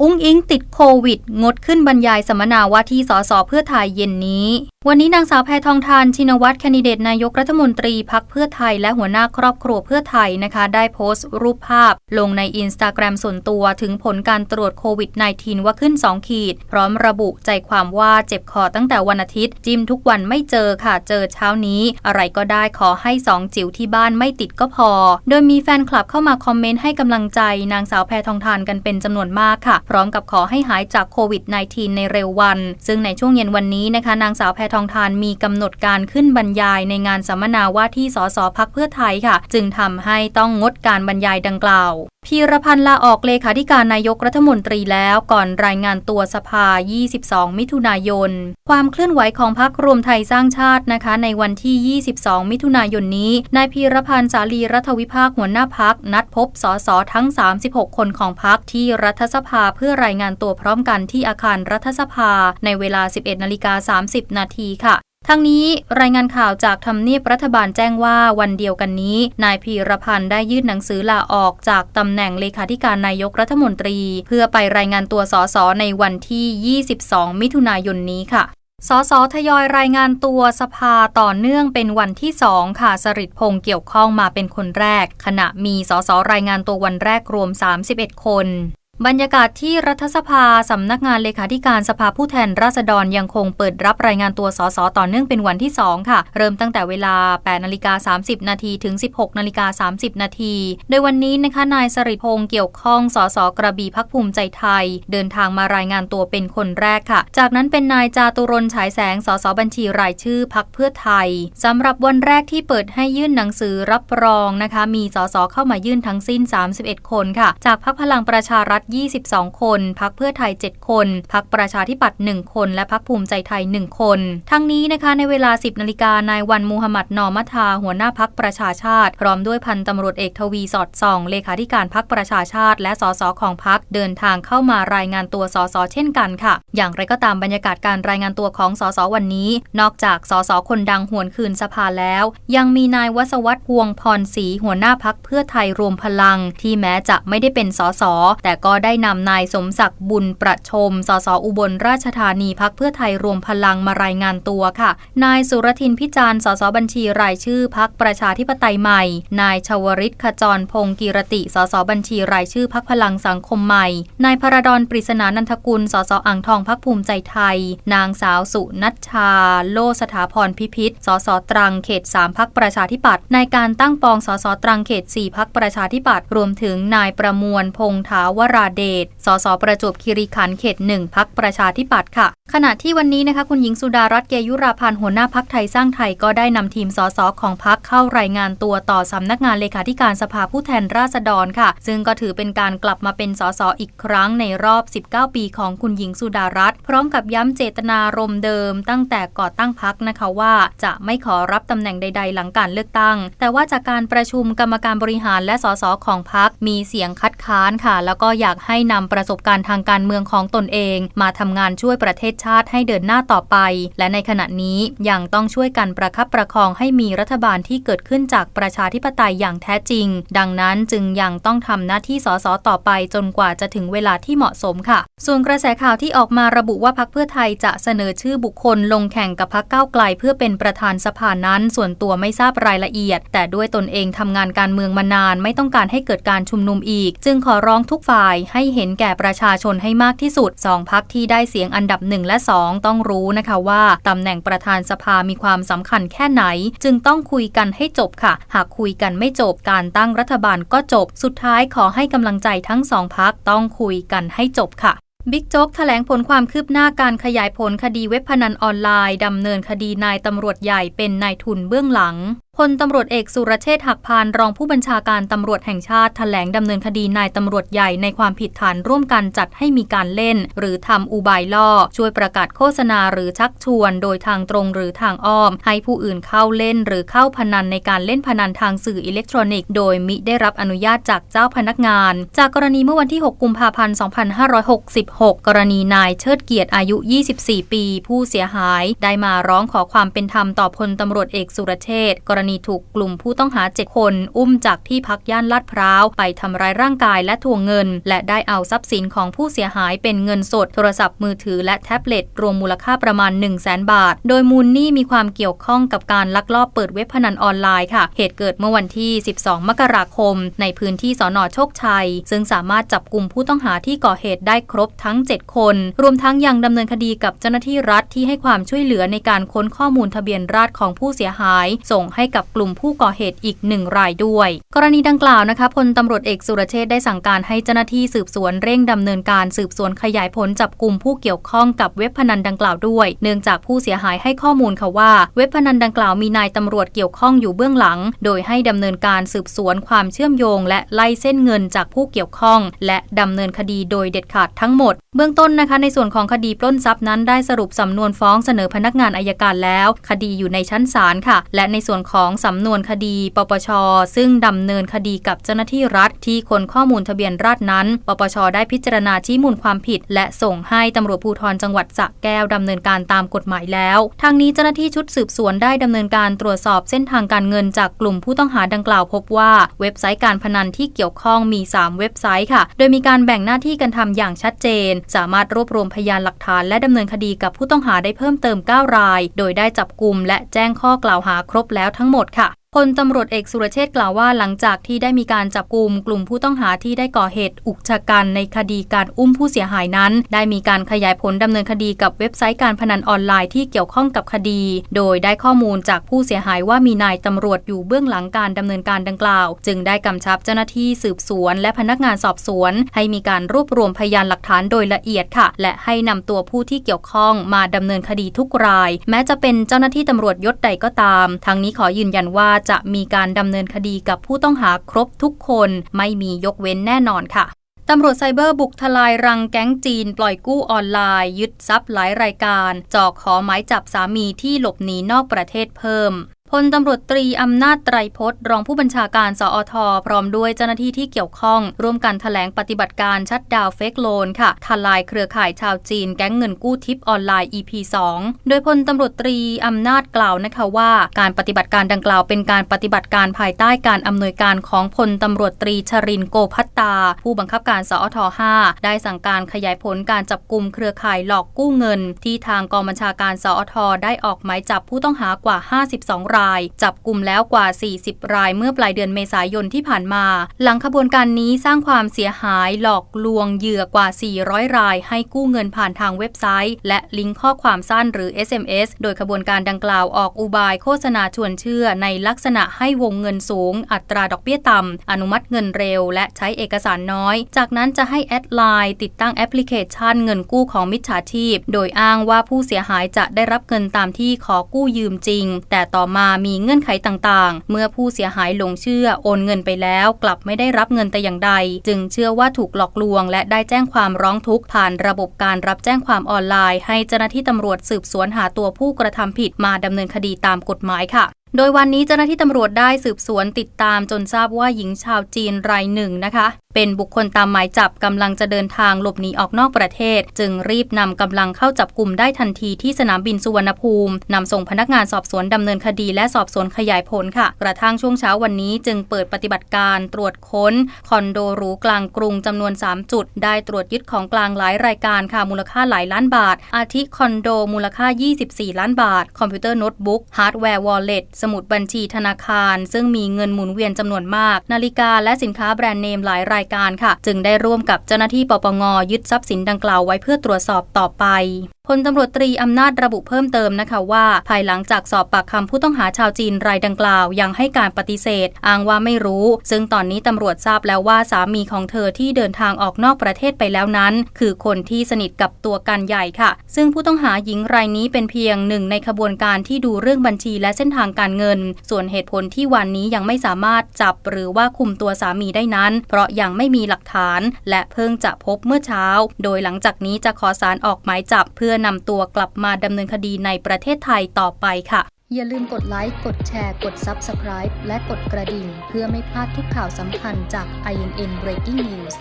อุ้งอิงติดโควิด งดขึ้นบรรยายสัมมนาว่าที่สสเพื่อไทยเย็นนี้วันนี้นางสาวแพทองทานชินวัตรแคนดิเดตนายกรัฐมนตรีพักเพื่อไทย และหัวหน้าครอบครัวเพื่อไทยนะคะ ได้โพสต์รูปภาพ ลงในอินสตาแกรมส่วนตัวถึงผลการตรวจโควิด -19 ว่าขึ้น 2 ขีด พร้อมระบุใจความว่าเจ็บคอตั้งแต่วันอาทิตย์ จิ้มทุกวันไม่เจอค่ะ เจอเช้านี้ อะไรก็ได้ขอให้สองจิ๋วที่บ้านไม่ติดก็พอ โดยมีแฟนคลับเข้ามาคอมเมนต์ให้กำลังใจนางสาวแพทองทานกันเป็นจำนวนมากค่ะ พร้อมกับขอให้หายจากโควิด -19 ในเร็ววัน ซึ่งในช่วงเย็นวันนี้นะคะ นางสาวแพทองทานมีกำหนดการขึ้นบรรยายในงานสัมมนาว่าที่สสพักเพื่อไทยค่ะ จึงทำให้ต้องงดการบรรยายดังกล่าวพีรพันธ์ลาออกเลขาธิการนายกรัฐมนตรีแล้วก่อนรายงานตัวสภา 22 มิถุนายน ความเคลื่อนไหวของพรรครวมไทยสร้างชาตินะคะ ในวันที่ 22 มิถุนายนนี้ นายพีรพันธ์สาลีรัฐวิภาคหัวหน้าพักนัดพบสสทั้ง 36 คนของพักที่รัฐสภาเพื่อรายงานตัวพร้อมกันที่อาคารรัฐสภาในเวลา 11 นาฬิกา 30 นาทีค่ะ ทั้งนี้รายงานข่าวจากทำเนียบรัฐบาลแจ้งว่าวันเดียวกันนี้ นายพีรพันธ์ได้ยื่นหนังสือลาออกจากตำแหน่งเลขาธิการนายกรัฐมนตรี เพื่อไปรายงานตัวสสในวันที่ 22 มิถุนายนนี้ค่ะสสทยอยรายงานตัวสภาต่อเนื่องเป็นวันที่2ค่ะสริดพงศ์เกี่ยวข้องมาเป็นคนแรก ขณะมีสสรายงานตัววันแรกรวม 31 คน บรรยากาศที่รัฐสภาสำนักงานเลขาธิการสภาผู้แทนราษฎรยังคงเปิดรับรายงานตัวสสต่อเนื่องเป็นวันที่ 2 ค่ะ เริ่มตั้งแต่เวลา8นาฬิกา30 นาทีถึง 16นาฬิกา30 นาทีโดยวันนี้นะคะนายสริพงศ์เกี่ยวข้องสสกระบี่พักภูมิใจไทย เดินทางมารายงานตัวเป็นคนแรกค่ะ จากนั้นเป็นนายจาตุรนฉายแสงสสบัญชีรายชื่อพักเพื่อไทยสำหรับวันแรกที่เปิดให้ยื่นหนังสือรับรองนะคะ มีสสเข้ามายื่นทั้งสิ้น 31 คนค่ะ จากพักพลังประชารัฐ22คนคนพักเพื่อไทย 7 คนพักประชาธิปัตย์1คน และพักภูมิใจไทย 1 คน ทั้งนี้นะคะในเวลา 10นาฬิกานายวันมูฮัมหมัดนอมัทา หัวหน้าพักประชาชาติ พร้อมด้วยพันตำรวจเอกทวีสอดส่อง เลขาธิการพักประชาชาติ และสสของพักเดินทางเข้ามารายงานตัวสสเช่นกันค่ะ อย่างไรก็ตามบรรยากาศการรายงานตัวของสสวันนี้ นอกจากสสคนดังหวนคืนสภาแล้ว ยังมีนายวสวัตพวงพรศรีหัวหน้าพักเพื่อไทยรวมพลัง ที่แม้จะไม่ได้เป็นสสแต่ก็ได้นำนายสมศักดิ์บุญประชม สสอุบลราชธานีพักเพื่อไทยรวมพลังมารายงานตัวค่ะ นายสุรทินพิจารณ์สสบัญชีรายชื่อพักประชาธิปไตยใหม่ นายชวริตขจรพงกีรติ สสบัญชีรายชื่อพักพลังสังคมใหม่ นายพระดอนปริศนานันทกุล สสอ่างทองพักภูมิใจไทย นางสาวสุนัชชา โลสถาพรพิพิธสสตรังเขต 3 พักประชาธิปัตย์ในการตั้งปอง สสตรังเขต 4 พักประชาธิปัตย์ รวมถึงนายประมวลพงษ์ถาวราเดช สสประจวบคีรีขันธ์เขตหนึ่งพักประชาธิปัตย์ค่ะ ขณะที่วันนี้นะคะคุณหญิงสุดารัตน์เกยุราพันธ์หัวหน้าพักไทยสร้างไทยก็ได้นำทีมสสของพักเข้ารายงานตัวต่อสำนักงานเลขาธิการสภาผู้แทนราษฎรค่ะ ซึ่งก็ถือเป็นการกลับมาเป็นสสอีกครั้งในรอบ 19 ปีของคุณหญิงสุดารัตน์พร้อมกับย้ำเจตนารมณ์เดิม ตั้งแต่ก่อตั้งพักนะคะว่า จะไม่ขอรับตำแหน่งใด ๆ หลังการเลือกตั้ง แต่ว่าจากการประชุมกรรมการบริหารและสสของพักมีเสียงคัดค้านค่ะ แล้วก็อยากให้นำประสบการณ์ทางการเมืองของตนเอง มาทำงานช่วยประเทศชาติให้เดินหน้าต่อไป และในขณะนี้ยังต้องช่วยกันประคับประคองให้มีรัฐบาลที่เกิดขึ้นจากประชาธิปไตยอย่างแท้จริง ดังนั้นจึงยังต้องทำหน้าที่สสต่อไปจนกว่าจะถึงเวลาที่เหมาะสมค่ะ ส่วนกระแสข่าวที่ออกมาระบุว่าพักเพื่อไทยจะเสนอชื่อบุคคลลงแข่งกับพักเก้าไกล เพื่อเป็นประธานสภานั้น ส่วนตัวไม่ทราบรายละเอียด แต่ด้วยตนเองทำงานการเมืองมานาน ไม่ต้องการให้เกิดการชุมนุมอีก จึงขอร้องทุกฝ่ายให้เห็นแก่ประชาชนให้มากที่สุดสองพักที่ได้เสียงอันดับ1และ 2 ต้องรู้นะคะว่าตำแหน่งประธานสภามีความสำคัญแค่ไหน จึงต้องคุยกันให้จบค่ะ หากคุยกันไม่จบการตั้งรัฐบาลก็จบ สุดท้ายขอให้กำลังใจทั้งสองพักต้องคุยกันให้จบค่ะบิ๊กโจ๊กแถลงผลความคืบหน้าการขยายผลคดีเว็บพนันออนไลน์ ดำเนินคดีนายตำรวจใหญ่เป็นนายทุนเบื้องหลัง พลตำรวจเอกสุรเชษฐ์หักพานรองผู้บัญชาการตำรวจแห่งชาติแถลงดำเนินคดีนายตำรวจใหญ่ในความผิดฐานร่วมกันจัดให้มีการเล่น หรือทำอุบายล่อ ช่วยประกาศโฆษณาหรือชักชวน โดยทางตรงหรือทางอ้อม ให้ผู้อื่นเข้าเล่น หรือเข้าพนันในการเล่นพนันทางสื่ออิเล็กทรอนิกส์โดยมิได้รับอนุญาตจากเจ้าพนักงาน จากกรณีเมื่อวันที่ 6 กุมภาพันธ์ 2566 กรณีนายเชิดเกียรติอายุ 24 ปี ผู้เสียหาย ได้มาร้องขอความเป็นธรรมต่อพลตำรวจเอกสุรเชษฐ์กรณณีถูกกลุ่มผู้ต้องหา 7 คน อุ้มจากที่พักย่านลาดพร้าว ไปทำร้ายร่างกายและทวงเงิน และได้เอาทรัพย์สินของผู้เสียหายเป็นเงินสด โทรศัพท์มือถือและแท็บเล็ต รวมมูลค่าประมาณ 1 0 0 0 0แบาท โดยมูลนี้มีความเกี่ยวข้องกับการลักลอบเปิดเว็บพนันออนไลน์ค่ะ เหตุเกิดเมื่อวันที่ 12 มกราคม ในพื้นที่สอนอโชคชัย ซึ่งสามารถจับกลุ่มผู้ต้องหาที่ก่อเหตุได้ครบทั้ง 7 คน รวมทั้งยังดำเนินคดีกับเจ้าหน้าที่รัฐที่ให้ความช่วยเหลือในการค้นข้อมูลทะเบียนราษฎรของผู้เสียหาย ส่งให้กับกลุ่มผู้ก่อเหตุอีกหนึ่งรายด้วย กรณีดังกล่าวนะคะพลตำรวจเอกสุรเชษได้สั่งการให้เจ้าหน้าที่สืบสวนเร่งดำเนินการสืบสวนขยายผลจับกลุ่มผู้เกี่ยวข้องกับเว็บพนันดังกล่าวด้วย เนื่องจากผู้เสียหายให้ข้อมูลค่ะว่า เว็บพนันดังกล่าวมีนายตำรวจเกี่ยวข้องอยู่เบื้องหลัง โดยให้ดำเนินการสืบสวนความเชื่อมโยง และไล่เส้นเงินจากผู้เกี่ยวข้อง และดำเนินคดีโดยเด็ดขาดทั้งหมด เบื้องต้นนะคะในส่วนของคดีปล้นทรัพย์นั้นได้สรุปสำนวนฟ้องเสนอพนักงานอายการแล้ว คดีอยู่ในชั้นศาลค่ะ และในส่วนของสำนวนคดี ปปช ซึ่งดำเนินคดีกับเจ้าหน้าที่รัฐ ที่คนข้อมูลทะเบียนราษนั้น ปปช ได้พิจารณาชี้มูลความผิด และส่งให้ตำรวจภูธรจังหวัดสระแก้วดำเนินการตามกฎหมายแล้วทางนี้เจ้าหน้าที่ชุดสืบสวนได้ดำเนินการตรวจสอบเส้นทางการเงินจากกลุ่มผู้ต้องหาดังกล่าวพบว่าเว็บไซต์การพนันที่เกี่ยวข้องมี 3 เว็บไซต์ค่ะ โดยมีการแบ่งหน้าที่กันทำอย่างชัดเจนสามารถรวบรวมพยานหลักฐานและดำเนินคดีกับผู้ต้องหาได้เพิ่มเติม 9 ราย โดยได้จับกลุ่มและแจ้งข้อกล่าวหาครบแล้วทั้งหมดค่ะ ลตำรวจเอกสุรเชษกล่าวว่าหลังจากที่ได้มีการจับกลุ่มกลุ่มผู้ต้องหาที่ได้ก่อเหตุอุกชะกันในคดีการอุ้มผู้เสียหายนั้น ได้มีการขยายผลดำเนินคดีกับเว็บไซต์การพนันออนไลน์ที่เกี่ยวข้องกับคดี โดยได้ข้อมูลจากผู้เสียหายว่ามีนายตำรวจอยู่เบื้องหลังการดำเนินการดังกล่าว จึงได้กำชับเจ้าหน้าที่สืบสวน และพนักงานสอบสวน ให้มีการรวบรวมพยานหลักฐานโดยละเอียดค่ะ และให้นำตัวผู้ที่เกี่ยวข้องมาดำเนินคดีทุกราย แม้จะเป็นเจ้าหน้าที่ตำรวจยศใดก็ตาม ทั้งนี้ขอยืนยันว่าจะมีการดำเนินคดีกับผู้ต้องหาครบทุกคนไม่มียกเว้นแน่นอนค่ะตำรวจไซเบอร์บุกทลายรังแก๊งจีน ปล่อยกู้ออนไลน์ ยึดทรัพย์หลายรายการ จอกขอหมายจับสามีที่หลบหนีนอกประเทศเพิ่ม พลตำรวจตรีอำนาจไตรพจน์ รองผู้บัญชาการสอทพร้อมด้วยเจ้าหน้าที่ที่เกี่ยวข้อง ร่วมกันถแถลงปฏิบัติการชัดดาวเฟกโลนค่ะทลายเครือข่ายชาวจีนแก๊งเงินกู้ทิปออนไลน์ EP 2 โดยพลตำรวจตรีอำนาจกล่าวนะคะว่า การปฏิบัติการดังกล่าวเป็นการปฏิบัติการภายใต้การอำนวยการของพลตำรวจตรีชรินโกพัตตา ผู้บังคับการสอท5ได้สั่งการขยายผลการจับกลุ่มเครือข่ายหลอกกู้เงิน ที่ทางกองบัญชาการสอทได้ออกหมายจับผู้ต้องหากว่า 52รายจับกลุ่มมแล้วกว่า 40 รายเมื่อปลายเดือนเมษายนที่ผ่านมา หลังขบวนการนี้สร้างความเสียหายหลอกลวงเหยื่อกว่า 400 ราย ให้กู้เงินผ่านทางเว็บไซต์ และลิงก์ข้อความสั้นหรือ SMS โดยขบวนการดังกล่าวออกอุบายโฆษณาชวนเชื่อ ในลักษณะให้วงเงินสูง อัตราดอกเบี้ยต่ำอนุมัติเงินเร็ว และใช้เอกสารน้อย จากนั้นจะให้แอดไลน์ติดตั้งแอปพลิเคชันเงินกู้ของมิจฉาชีพ โดยอ้างว่าผู้เสียหายจะได้รับเงินตามที่ขอกู้ยืมจริง แต่ต่อมามีเงื่อนไขต่างๆ เมื่อผู้เสียหายหลงเชื่อโอนเงินไปแล้ว กลับไม่ได้รับเงินแต่อย่างใด จึงเชื่อว่าถูกหลอกลวง และได้แจ้งความร้องทุกข์ผ่านระบบการรับแจ้งความออนไลน์ ให้เจ้าหน้าที่ตำรวจสืบสวนหาตัวผู้กระทำผิดมาดำเนินคดีตามกฎหมายค่ะโดยวันนี้เจ้าหน้าที่ตำรวจได้สืบสวนติดตามจนทราบว่าหญิงชาวจีนรายหนึ่งนะคะ เป็นบุคคลตามหมายจับกำลังจะเดินทางหลบหนีออกนอกประเทศ จึงรีบนำกำลังเข้าจับกลุ่มได้ทันทีที่สนามบินสุวรรณภูมินำส่งพนักงานสอบสวนดำเนินคดีและสอบสวนขยายผลค่ะ กระทั่งช่วงเช้าวันนี้จึงเปิดปฏิบัติการตรวจค้น คอนโดหรูกลางกรุงจำนวน 3 จุด ได้ตรวจยึดของกลางหลายรายการค่ะมูลค่าหลายล้านบาท อาทิคอนโดมูลค่า 24 ล้านบาท คอมพิวเตอร์โน้ตบุ๊กฮาร์ดแวร์วอลเล็ตสมุดบัญชีธนาคาร ซึ่งมีเงินหมุนเวียนจำนวนมาก นาฬิกาและสินค้าแบรนด์เนมหลายรายการค่ะ จึงได้ร่วมกับเจ้าหน้าที่ปปงยึดทรัพย์สินดังกล่าวไว้เพื่อตรวจสอบต่อไปพลตำรวจตรีอำนาจระบุเพิ่มเติมนะคะว่า ภายหลังจากสอบปากคำผู้ต้องหาชาวจีนรายดังกล่าว ยังให้การปฏิเสธ อ้างว่าไม่รู้ ซึ่งตอนนี้ตำรวจทราบแล้วว่าสามีของเธอที่เดินทางออกนอกประเทศไปแล้วนั้น คือคนที่สนิทกับตัวกันใหญ่ค่ะ ซึ่งผู้ต้องหาหญิงรายนี้เป็นเพียงหนึ่งในขบวนการที่ดูเรื่องบัญชีและเส้นทางการเงิน ส่วนเหตุผลที่วันนี้ยังไม่สามารถจับหรือว่าคุมตัวสามีได้นั้น เพราะยัยังไม่มีหลักฐาน และเพิ่งจะพบเมื่อเช้า โดยหลังจากนี้จะขอสารออกหมายจับ เพื่อนำตัวกลับมาดำเนินคดีในประเทศไทยต่อไปค่ะ อย่าลืมกดไลค์ กดแชร์ กด Subscribe และกดกระดิ่ง เพื่อไม่พลาดทุกข่าวสำคัญจาก INN Breaking News